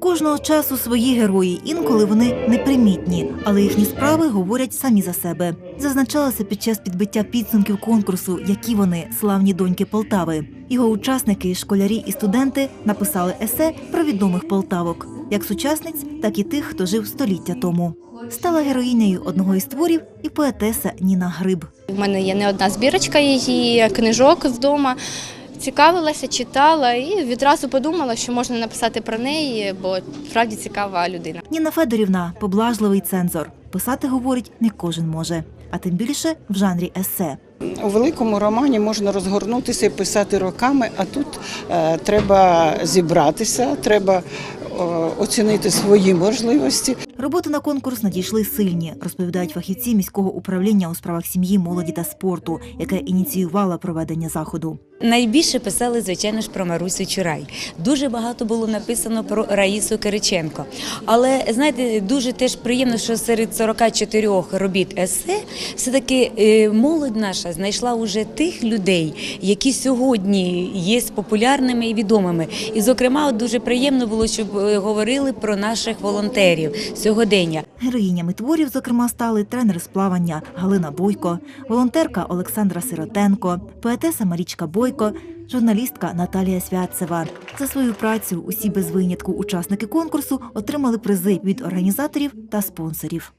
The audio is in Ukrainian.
кожного часу свої герої, інколи вони непримітні, але їхні справи говорять самі за себе. Зазначалося під час підбиття підсумків конкурсу, які вони славні доньки Полтави. Його учасники, школярі і студенти написали есе про відомих полтавок, як сучасниць, так і тих, хто жив століття тому. Стала героїнею одного із творів і поетеса Ніна Гриб. У мене є не одна збірочка її книжок вдома. Цікавилася, читала і відразу подумала, що можна написати про неї, бо справді цікава людина. Ніна Федорівна поблажливий цензор. Писати, говорить, не кожен може, а тим більше в жанрі есе. У великому романі можна розгорнутися і писати роками, а тут е, треба зібратися, треба е, оцінити свої можливості. Роботи на конкурс надійшли сильні, розповідають фахівці міського управління у справах сім'ї, молоді та спорту, яке ініціювало проведення заходу. Найбільше писали, звичайно ж, про Марусю Чурай. Дуже багато було написано про Раїсу Кириченко. Але знаєте, дуже теж приємно, що серед 44 робіт есе все-таки е, молодь наша знайшла уже тих людей, які сьогодні є популярними і відомими. І, зокрема, дуже приємно було, щоб е, говорили про наших волонтерів сьогодення. Героїнями творів, зокрема, стали тренер з плавання Галина Бойко, волонтерка Олександра Сиротенко, поетеса Марічка Бойко, журналістка Наталія Святцева. За свою працю усі без винятку учасники конкурсу отримали призи від організаторів та спонсорів.